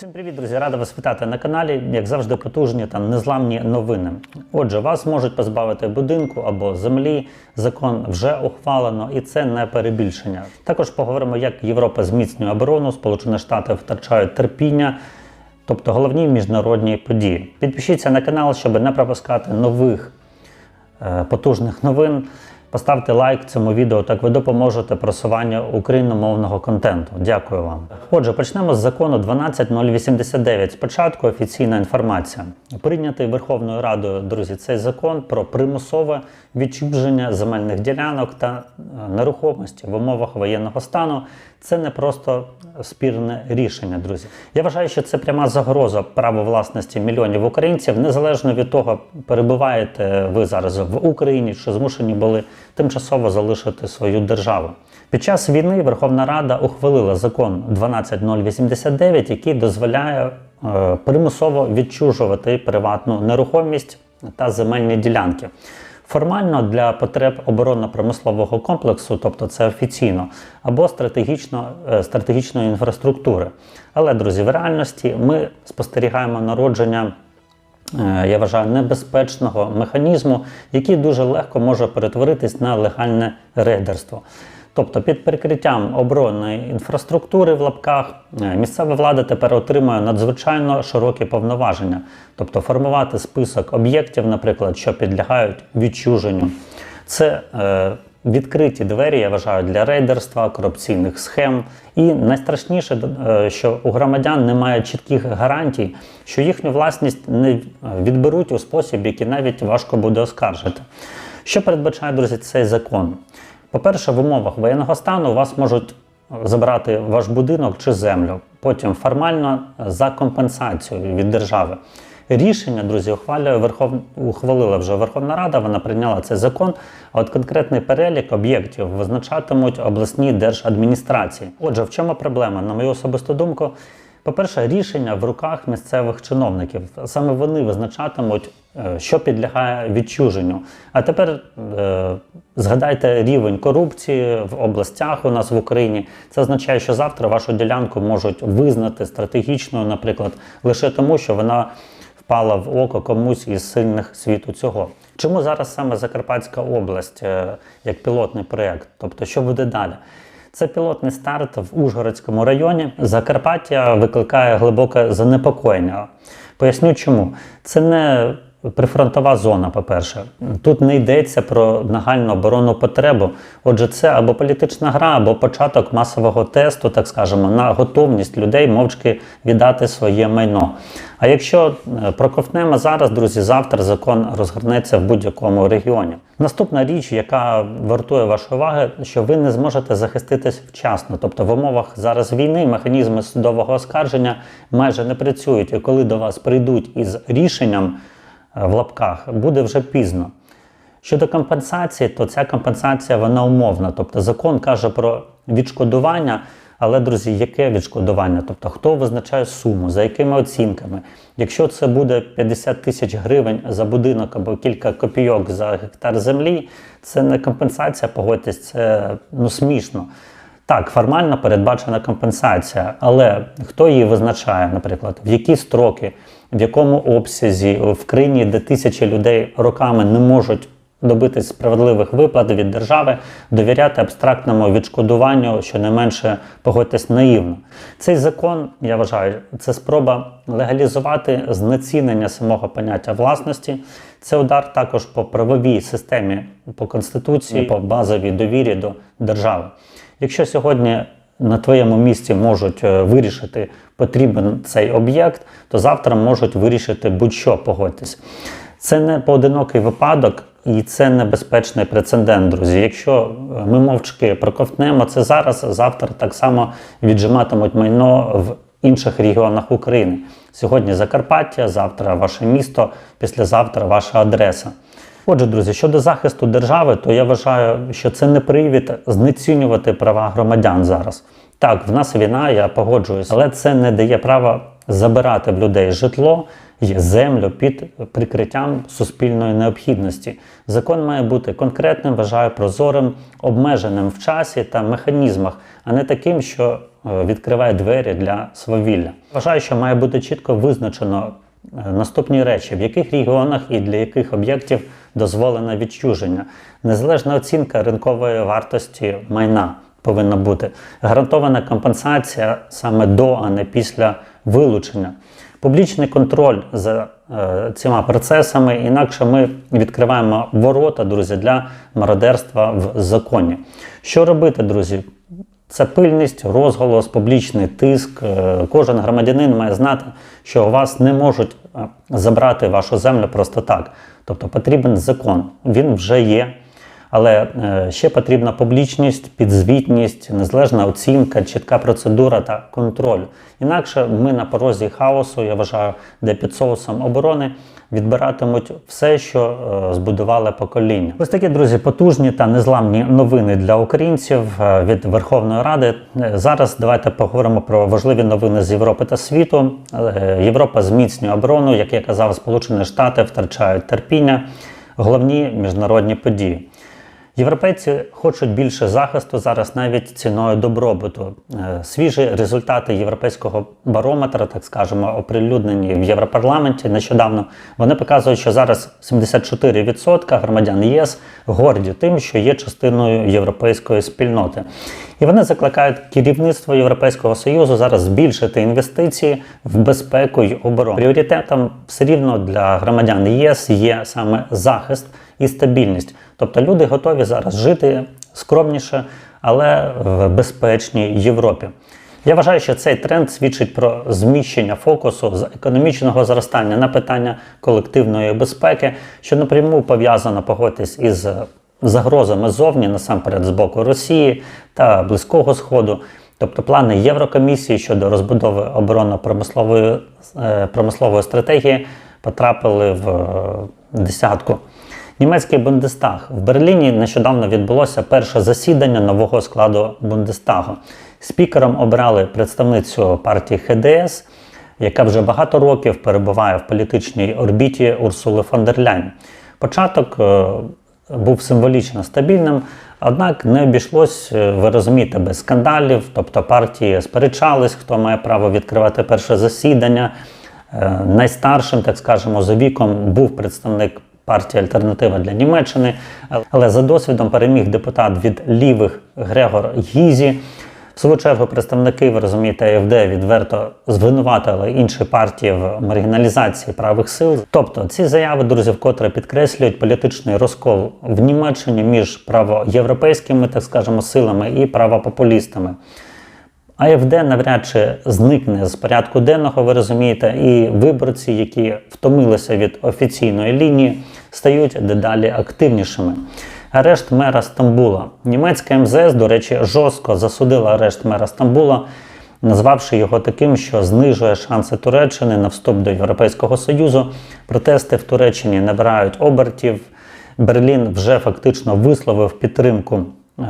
Всім привіт, друзі! Рада вас вітати на каналі. Як завжди, потужні та незламні новини. Отже, вас можуть позбавити будинку або землі. Закон вже ухвалено, і це не перебільшення. Також поговоримо, як Європа зміцнює оборону, Сполучені Штати втрачають терпіння. Тобто головні міжнародні події. Підпишіться на канал, щоб не пропускати нових е, потужних новин. Поставте лайк цьому відео, так ви допоможете просуванню україномовного контенту. Дякую вам. Отже, почнемо з закону 12089. Спочатку офіційна інформація. Прийнятий Верховною Радою, друзі, цей закон про примусове відчуження земельних ділянок та е, нерухомості в умовах воєнного стану. Це не просто спірне рішення, друзі. Я вважаю, що це пряма загроза праву власності мільйонів українців, незалежно від того, перебуваєте ви зараз в Україні чи змушені були тимчасово залишити свою державу. Під час війни Верховна Рада ухвалила закон 12089, який дозволяє е, примусово відчужувати приватну нерухомість та земельні ділянки. Формально для потреб оборонно-промислового комплексу, тобто це офіційно, або стратегічно, е, стратегічної інфраструктури. Але, друзі, в реальності ми спостерігаємо народження, е, я вважаю, небезпечного механізму, який дуже легко може перетворитись на легальне рейдерство. Тобто під прикриттям оборонної інфраструктури в лапках е, місцева влада тепер отримує надзвичайно широкі повноваження, тобто формувати список об'єктів, наприклад, що підлягають відчуженню. Це е, відкриті двері, я вважаю, для рейдерства, корупційних схем. І найстрашніше, е, що у громадян немає чітких гарантій, що їхню власність не відберуть у спосіб, який навіть важко буде оскаржити. Що передбачає, друзі, цей закон? По-перше, в умовах воєнного стану вас можуть забрати ваш будинок чи землю, потім формально за компенсацію від держави. Рішення, друзі, ухвалює Верхов... ухвалила вже Верховна Рада, вона прийняла цей закон. А от конкретний перелік об'єктів визначатимуть обласні держадміністрації. Отже, в чому проблема? На мою особисту думку, по-перше, рішення в руках місцевих чиновників. Саме вони визначатимуть, е, що підлягає відчуженню. А тепер е, згадайте рівень корупції в областях у нас в Україні. Це означає, що завтра вашу ділянку можуть визнати стратегічною, наприклад, лише тому, що вона впала в око комусь із сильних світу цього. Чому зараз саме Закарпатська область е, як пілотний проєкт? Тобто, що буде далі? Це пілотний старт в Ужгородському районі. Закарпаття викликає глибоке занепокоєння. Поясню чому. Це не прифронтова зона, по-перше. Тут не йдеться про нагальну оборонну потребу. Отже, це або політична гра, або початок масового тесту, так скажемо, на готовність людей мовчки віддати своє майно. А якщо е, проковтнемо зараз, друзі, завтра закон розгорнеться в будь-якому регіоні. Наступна річ, яка вартує вашої уваги, що ви не зможете захиститись вчасно. Тобто в умовах зараз війни механізми судового оскарження майже не працюють. І коли до вас прийдуть із рішенням в лапках, буде вже пізно. Щодо компенсації, то ця компенсація вона умовна. Тобто закон каже про відшкодування, але, друзі, яке відшкодування? Тобто, хто визначає суму, за якими оцінками? Якщо це буде 50 тисяч гривень за будинок або кілька копійок за гектар землі, це не компенсація, погодьтесь, це ну, смішно. Так, формально передбачена компенсація, але хто її визначає, наприклад, в які строки, в якому обсязі, в країні, де тисячі людей роками не можуть добитись справедливих виплат від держави, довіряти абстрактному відшкодуванню, щонайменше погодьтесь наївно. Цей закон, я вважаю, це спроба легалізувати знецінення самого поняття власності. Це удар також по правовій системі, по конституції, по базовій довірі до держави. Якщо сьогодні на твоєму місці можуть е, вирішити, потрібен цей об'єкт, то завтра можуть вирішити будь-що погодьтесь. Це не поодинокий випадок і це небезпечний прецедент, друзі. Якщо е, ми мовчки проковтнемо це зараз, завтра так само віджиматимуть майно в інших регіонах України. Сьогодні Закарпаття, завтра ваше місто, післязавтра ваша адреса. Отже, друзі, щодо захисту держави, то я вважаю, що це не привід знецінювати права громадян зараз. Так, в нас війна, я погоджуюсь, але це не дає права забирати в людей житло і землю під прикриттям суспільної необхідності. Закон має бути конкретним, вважаю, прозорим, обмеженим в часі та механізмах, а не таким, що е, відкриває двері для свавілля. Вважаю, що має бути чітко визначено наступні речі, в яких регіонах і для яких об'єктів дозволено відчуження, незалежна оцінка ринкової вартості майна повинна бути, гарантована компенсація саме до, а не після вилучення. Публічний контроль за е, цими процесами, інакше ми відкриваємо ворота, друзі, для мародерства в законі. Що робити, друзі? Це пильність, розголос, публічний тиск. Е, Кожен громадянин має знати, що у вас не можуть е, забрати вашу землю просто так. Тобто потрібен закон, він вже є. Але е, ще потрібна публічність, підзвітність, незалежна оцінка, чітка процедура та контроль. Інакше ми на порозі хаосу, я вважаю, де під соусом оборони відбиратимуть все, що е, збудували покоління. Ось такі друзі, потужні та незламні новини для українців е, від Верховної Ради. Е, Зараз давайте поговоримо про важливі новини з Європи та світу. Європа зміцнює оборону, як я казав, Сполучені Штати втрачають терпіння. Головні міжнародні події. Європейці хочуть більше захисту зараз навіть ціною добробуту. Е, Свіжі результати європейського барометра, так скажемо, оприлюднені в Європарламенті нещодавно. Вони показують, що зараз 74% громадян ЄС горді тим, що є частиною європейської спільноти. І вони закликають керівництво Європейського союзу зараз збільшити інвестиції в безпеку й оборону. Пріоритетом все рівно для громадян ЄС є саме захист і стабільність. Тобто люди готові зараз жити скромніше, але в безпечній Європі. Я вважаю, що цей тренд свідчить про зміщення фокусу з економічного зростання на питання колективної безпеки, що напряму пов'язано погодьтесь із загрозами зовні, насамперед з боку Росії та Близького Сходу. Тобто плани Єврокомісії щодо розбудови оборонно-промислової е, промислової стратегії потрапили в е, десятку. Німецький Бундестаг в Берліні нещодавно відбулося перше засідання нового складу Бундестагу. Спікером обрали представницю партії ХДС, яка вже багато років перебуває в політичній орбіті Урсули фон дер Ляйн. Початок е, був символічно стабільним, однак не обійшлось, е, ви розумієте, без скандалів. Тобто партії сперечались, хто має право відкривати перше засідання. Е, Найстаршим, так скажемо, за віком був представник партії Альтернатива для Німеччини, але за досвідом переміг депутат від лівих Грегор Гізі. В свою чергу представники, ви розумієте, АФД відверто звинуватили інші партії в маргіналізації правих сил. Тобто ці заяви, друзі, вкотре підкреслюють політичний розкол в Німеччині між правоєвропейськими, так скажемо, силами і правопопулістами. АФД навряд чи зникне з порядку денного, ви розумієте, і виборці, які втомилися від офіційної лінії, стають дедалі активнішими. Арешт мера Стамбула. Німецька МЗС, до речі, жорстко засудила арешт мера Стамбула, назвавши його таким, що знижує шанси Туреччини на вступ до Європейського Союзу. Протести в Туреччині набирають обертів. Берлін вже фактично висловив підтримку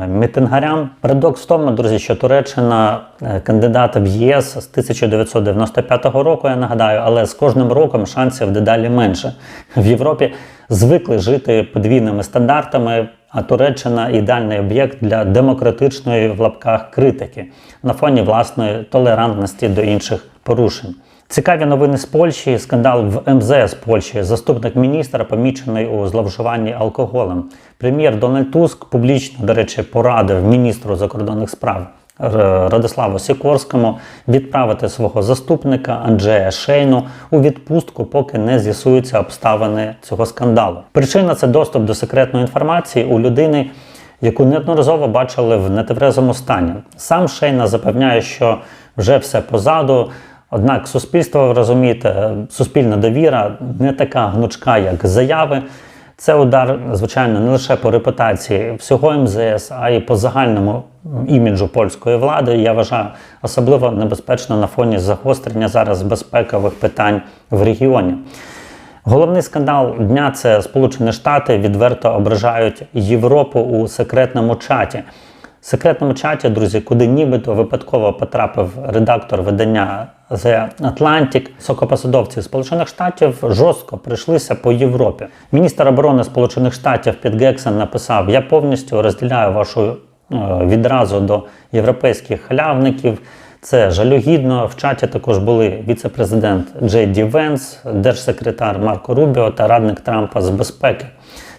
мітингарям. Парадокс в тому, друзі, що Туреччина е, кандидат в ЄС з 1995 року, я нагадаю, але з кожним роком шансів дедалі менше. В Європі звикли жити подвійними стандартами, а Туреччина ідеальний об'єкт для демократичної в лапках критики на фоні власної толерантності до інших порушень. Цікаві новини з Польщі. Скандал в МЗС Польщі. Заступник міністра помічений у зловживанні алкоголем. Прем'єр Дональд Туск публічно, до речі, порадив міністру закордонних справ Радиславу Сікорському відправити свого заступника Анджея Шейну у відпустку, поки не з'ясуються обставини цього скандалу. Причина це доступ до секретної інформації у людини, яку неодноразово бачили в нетверезому стані. Сам Шейна запевняє, що вже все позаду. Однак суспільство, ви розумієте, суспільна довіра не така гнучка, як заяви. Це удар, звичайно, не лише по репутації всього МЗС, а й по загальному іміджу польської влади. Я вважаю особливо небезпечно на фоні загострення зараз безпекових питань в регіоні. Головний скандал дня це Сполучені Штати відверто ображають Європу у секретному чаті. Секретному чаті, друзі, куди нібито випадково потрапив редактор видання The Atlantic, високопосадовці Сполучених Штатів жорстко прийшлися по Європі. Міністр оборони Сполучених Штатів Піт Гексен написав: Я повністю розділяю вашу е, відразу до європейських халявників. Це жалюгідно. В чаті також були віце-президент Джей Ді Венс, держсекретар Марко Рубіо та радник Трампа з безпеки.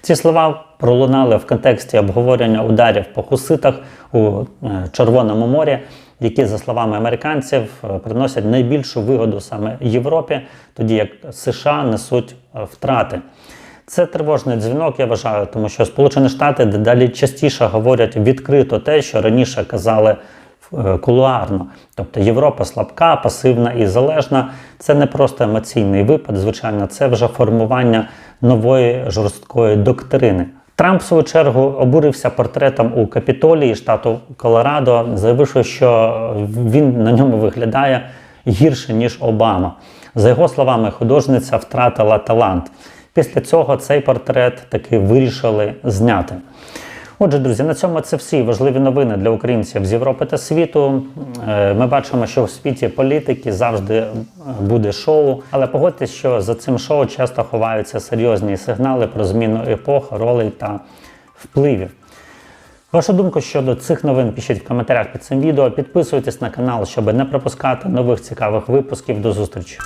Ці слова пролунали в контексті обговорення ударів по хуситах у е, Червоному морі, які, за словами американців, е, приносять найбільшу вигоду саме Європі, тоді як США несуть е, втрати. Це тривожний дзвінок, я вважаю, тому що Сполучені Штати дедалі частіше говорять відкрито те, що раніше казали кулуарно. Тобто Європа слабка, пасивна і залежна. Це не просто емоційний випад, звичайно, це вже формування нової жорсткої доктрини. Трамп, в свою чергу, обурився портретом у Капітолії штату Колорадо, заявивши, що він на ньому виглядає гірше, ніж Обама. За його словами, художниця втратила талант. Після цього цей портрет таки вирішили зняти. Отже, друзі, на цьому це всі важливі новини для українців з Європи та світу. Е, Ми бачимо, що в світі політики завжди буде шоу, але погодьтесь, що за цим шоу часто ховаються серйозні сигнали про зміну епох, ролей та впливів. Вашу думку щодо цих новин пишіть в коментарях під цим відео. Підписуйтесь на канал, щоб не пропускати нових цікавих випусків. До зустрічі!